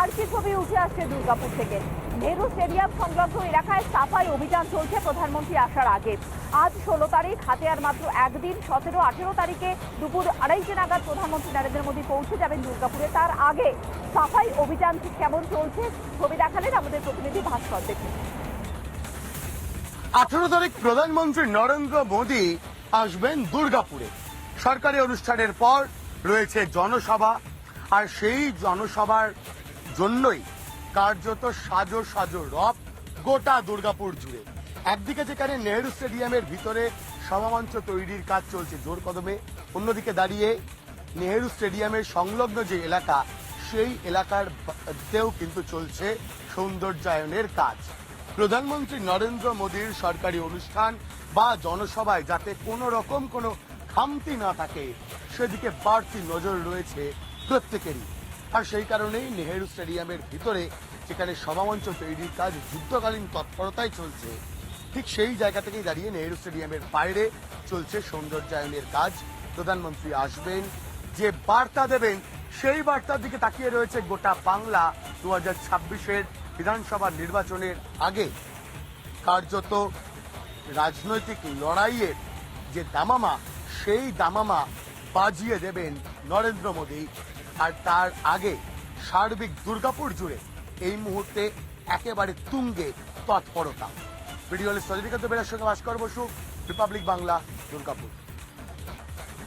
আর কি ছবি উঠে আসছে দুর্গাপুর থেকে। নেহরু স্টেডিয়াম সংলগ্ন এলাকায় সাফাই অভিযান চলছে প্রধানমন্ত্রী আসার আগে। আজ ষোলো তারিখ, হাতে আর মাত্র একদিন, সতেরো, আঠেরো তারিখে দুপুর আড়াইটে নাগাদ প্রধানমন্ত্রী নরেন্দ্র মোদী পৌঁছে যাবেন দুর্গাপুরে। তার আগে সাফাই অভিযান ঠিক কেমন চলছে ছবি দেখালেন আমাদের প্রতিনিধি ভাস্কর দেখুন আঠেরো তারিখ প্রধানমন্ত্রী নরেন্দ্র মোদী আসবেন দুর্গাপুরে। সরকারি অনুষ্ঠানের পর রয়েছে জনসভা, আর সেই জনসভার জন্যই কার্যত সাজো সাজো রব গোটা দুর্গাপুর জুড়ে। একদিকে যেখানে নেহেরু স্টেডিয়ামের ভিতরে সভামঞ্চ তৈরির কাজ চলছে জোর কদমে, অন্যদিকে দাঁড়িয়ে নেহেরু স্টেডিয়ামের সংলগ্ন যে এলাকা, সেই এলাকার তেও কিন্তু চলছে সৌন্দর্যায়নের কাজ। প্রধানমন্ত্রী নরেন্দ্র মোদীর সরকারি অনুষ্ঠান বা জনসভায় যাতে কোনো রকম কোনো খামতি না থাকে, সেদিকে বাড়তি নজর রয়েছে প্রত্যেকেরই। আর সেই কারণেই নেহেরু স্টেডিয়ামের ভিতরে যেখানে সভামঞ্চ তৈরির কাজ যুদ্ধকালীন তৎপরতায় চলছে, ঠিক সেই জায়গা থেকেই দাঁড়িয়ে নেহেরু স্টেডিয়ামের বাইরে চলছে সৌন্দর্যায়নের কাজ। প্রধানমন্ত্রী আসবেন, যে বার্তা দেবেন, সেই বার্তার দিকে তাকিয়ে রয়েছে গোটা বাংলা দু হাজার ছাব্বিশের বিধানসভা নির্বাচনের আগে। কার্যত রাজনৈতিক লড়াইয়ের যে দামামা, সেই দামামা বাজিয়ে দেবেন নরেন্দ্র মোদী। আর তার আগে সার্বিক দুর্গাপুর জুড়ে এই মুহূর্তে একেবারে তুঙ্গে তৎপরতা। ভিডিও সজনীকান্ত বেড়ার সঙ্গে ভাস্কর বসু রিপাবলিক বাংলা, দুর্গাপুর।